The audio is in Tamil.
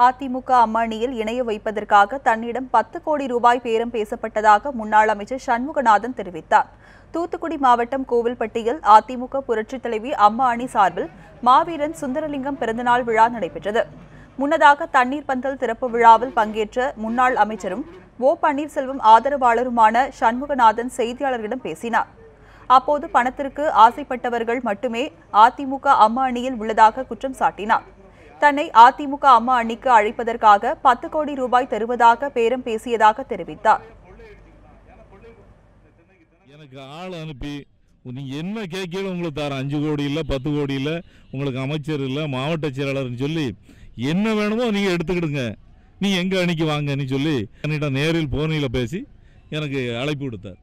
அதிமுக அம்மணியில் இணைய வைப்பதற்காக தன்னிடம் பத்து கோடி ரூபாய் பேரம் பேசப்பட்டதாக முன்னாள் அமைச்சர் சண்முகநாதன் தெரிவித்தார். தூத்துக்குடி மாவட்டம் கோவில்பட்டியில் அதிமுக புரட்சித் தலைவி அம்மா அணி சார்பில் மாவீரன் சுந்தரலிங்கம் பிறந்தநாள் விழா நடைபெற்றது. முன்னதாக தண்ணீர் பந்தல் திறப்பு விழாவில் பங்கேற்ற முன்னாள் அமைச்சரும் ஓ பன்னீர்செல்வம் ஆதரவாளருமான சண்முகநாதன் செய்தியாளர்களிடம் பேசினார். அப்போது பணத்திற்கு ஆசைப்பட்டவர்கள் மட்டுமே அதிமுக அம்மா அணியில் உள்ளதாக குற்றம் சாட்டினார். தன்னை அதிமுக அம்மா அணிக்கு அழைப்பதற்காக பத்து கோடி ரூபாய் தருவதாக பேரம் பேசியதாக தெரிவித்தார். எனக்கு ஆள் அனுப்பி நீங்கள் என்ன கேட்கல உங்களுக்கு தரேன். அஞ்சு கோடி இல்லை பத்து கோடி இல்லை உங்களுக்கு அமைச்சர் இல்லை மாவட்ட செயலாளர்னு சொல்லி என்ன வேணுமோ நீங்கள் எடுத்துக்கிடுங்க. நீ எங்கே அணிக்கு வாங்கன்னு சொல்லி என்னிடம் நேரில் போனியில் பேசி எனக்கு அழைப்பு விடுத்தார்